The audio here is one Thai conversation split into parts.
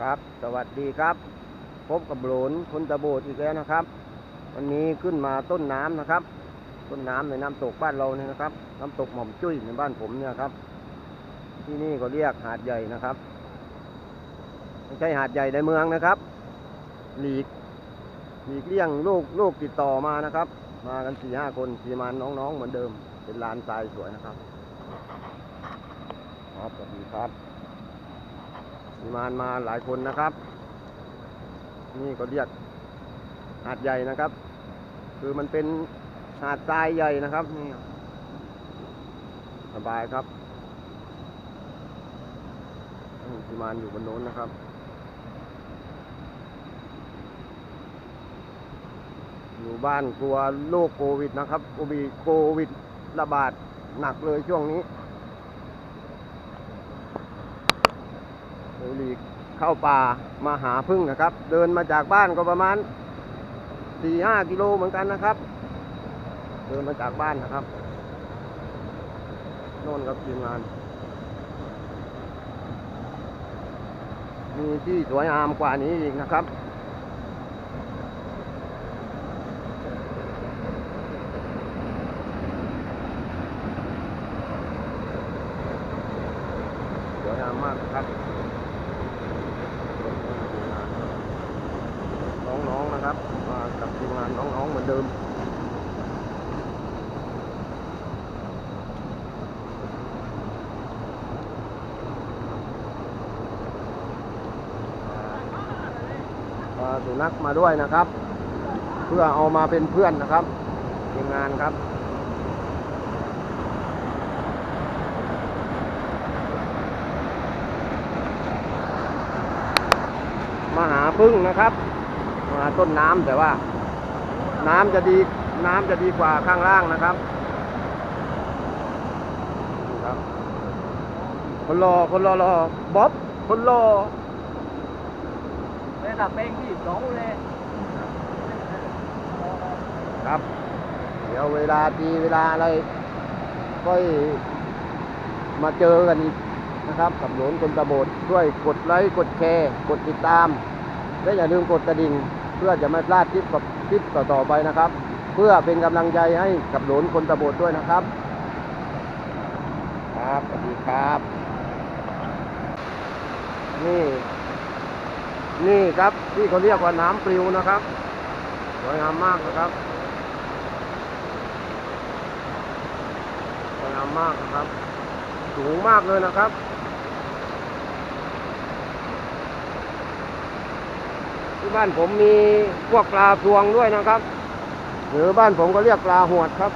ครับ สวัสดีครับ พบกับโหลนคนตะโบดอีกแล้วนะครับ วันนี้ขึ้นมาต้นน้ำนะครับ ต้นน้ำในน้ำตกบ้านเราเนี่ยนะครับ น้ำตกหม่อมจุ้ยในบ้านผมเนี่ยครับ ที่นี่ก็เรียกหาดใหญ่นะครับไม่ใช่หาดใหญ่ในเมืองนะครับ หลีกหลีกเลี่ยงลูกลูกติดต่อมานะครับ มากันสี่ห้าคนสีมานน้องๆเหมือนเดิม เป็นลานทรายสวยนะครับ ครับสวัสดีครับ สีมานมาหลายคนนะครับ นี่ก็เรียกหาดใหญ่นะครับ คือมันเป็นหาดทรายใหญ่นะครับนี่สบายครับนี่สีมานอยู่บนโน้นนะครับอยู่บ้านกลัวโรคโควิดนะครับโควิดโควิดระบาดหนักเลยช่วงนี้ โอลีกเข้าป่ามาหาพึ่งนะครับ เดินมาจากบ้านก็ประมาณสี่ห้ากิโลเหมือนกันนะครับ เดินมาจากบ้านนะครับโน่นครับทีมงาน มีที่สวยงามกว่านี้อีกนะครับสวยงามมากครับ นะครับมากับทีมงานน้องๆเหมือนเดิมาสุนัขมาด้วยนะครับ เพื่อเอามาเป็นเพื่อนนะครับทีมงานครับมาหาพึ่งนะครับ ต้นน้ำแต่ว่า น้ำจะดีน้ำจะดีกว่าข้างล่างนะครับนี่ครับ คนรอคนรอรอบ๊อบคนรอระดับเป็นที่สองเลยครับ เดี๋ยวเวลาดีเวลาอะไรก็มาเจอกันอีกนะครับกับโหลนคนตะโบดช่วยกดไลค์กดแชร์ กดติดตาม และอย่าลืมกดกระดิ่ง เพื่อจะไม่พลาดคลิปกับคลิปต่อๆไปนะครับ เพื่อเป็นกำลังใจให้กับหลนคนตะโบดด้วยนะครับ ครับสวัสดีครับ นี่ นี่ครับที่เขาเรียกว่าน้ำปลิวนะครับสวยงามมากนะครับสวยงามมากนะครับ สูงมากเลยนะครับ บ้านผมมีพวกปลาพวงด้วยนะครับ หรือบ้านผมก็เรียกปลาหวดครับ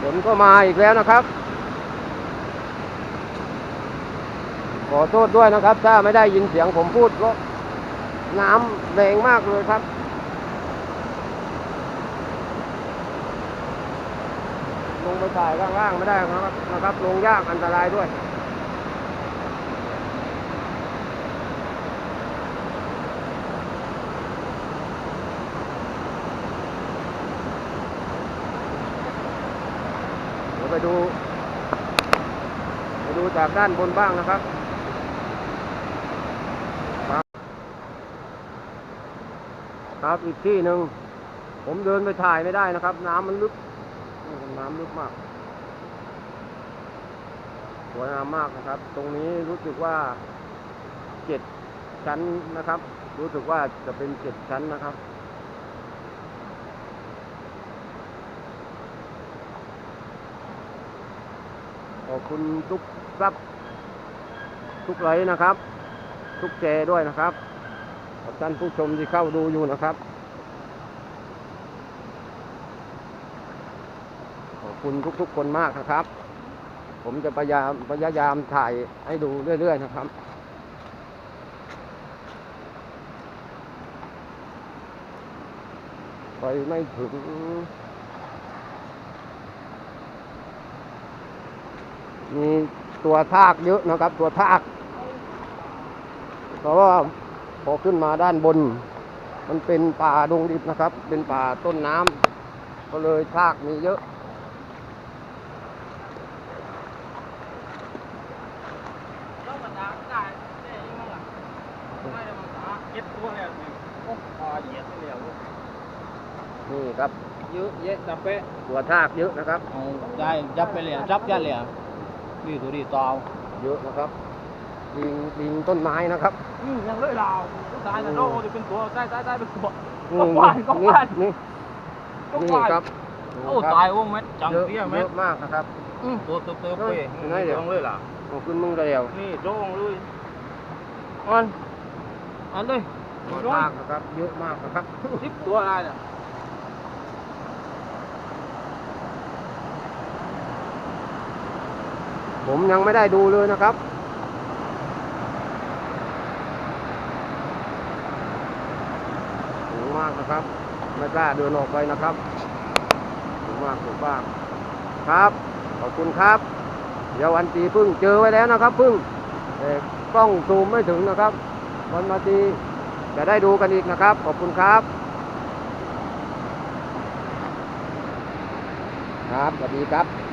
ฝนก็มาอีกแล้วนะครับ ขอโทษด้วยนะครับ ถ้าไม่ได้ยินเสียงผมพูดก็น้ำแรงมากเลยครับลงไปถ่ายข้างล่างไม่ได้นะครับนะครับ ลงยากอันตรายด้วย ไปดู ไปดูจากด้านบนบ้างนะครับครับครับอีกที่หนึ่งผมเดินไปถ่ายไม่ได้นะครับ น้ำมันลึกน้ำลึกมากสวยงามมากนะครับ ตรงนี้รู้สึกว่าเจ็ดชั้นนะครับ รู้สึกว่าจะเป็นเจ็ดชั้นนะครับ ขอบคุณทุกซับ ทุกไลค์นะครับ ทุกแชร์ด้วยนะครับขอบท่านผู้ชมที่เข้าดูอยู่นะครับ ขอบคุณทุกๆคนมากนะครับ ผมจะพยายามพยายามถ่ายให้ดูเรื่อย ๆ นะครับไปไม่ถึง มีตัวทากเยอะนะครับ ตัวทากเพราะว่าพอขึ้นมาด้านบน มันเป็นป่าดงดิบนะครับ เป็นป่าต้นน้ำก็เลยทากมีเยอะนี่ครับเยอะแยะตะเปะตัวทากเยอะนะครับเอาได้จับไปแล้วจับยันแล้ว นี่ตัวดีตาวเยอะนะครับลิงลิงต้นไม้นะครับอืมยังเลยลาวตายแต่โลจะเป็นตัวตายตายตายเป็นตัวอืก็มควายก็ควายนี่ก็นี่ควายครับโอ้ตายวงเม็ดจังเยอะเตี้ยเยเม็ดอะมากนะครับอืมตัวเติบเติบไปเฮ้ยไหนเดี๋ยวจ้องเลยล่ะเอาขึ้นมึงเดียวนี่จ้องเลยอันอันเลยตัวร้อยทากนะครับเยอะมากนะครับสิบตัวอะไรเนี่ย ผมยังไม่ได้ดูเลยนะครับ สูงมากนะครับ ไม่กล้าเดินออกไปนะครับ สูงมากสูงมาก ครับ ขอบคุณครับ เดี๋ยววันตีพึ่งเจอไว้แล้วนะครับ พึ่งแต่กล้องซูมไม่ถึงนะครับ วันมาตีจะได้ดูกันอีกนะครับ ขอบคุณครับ ครับสวัสดีครับ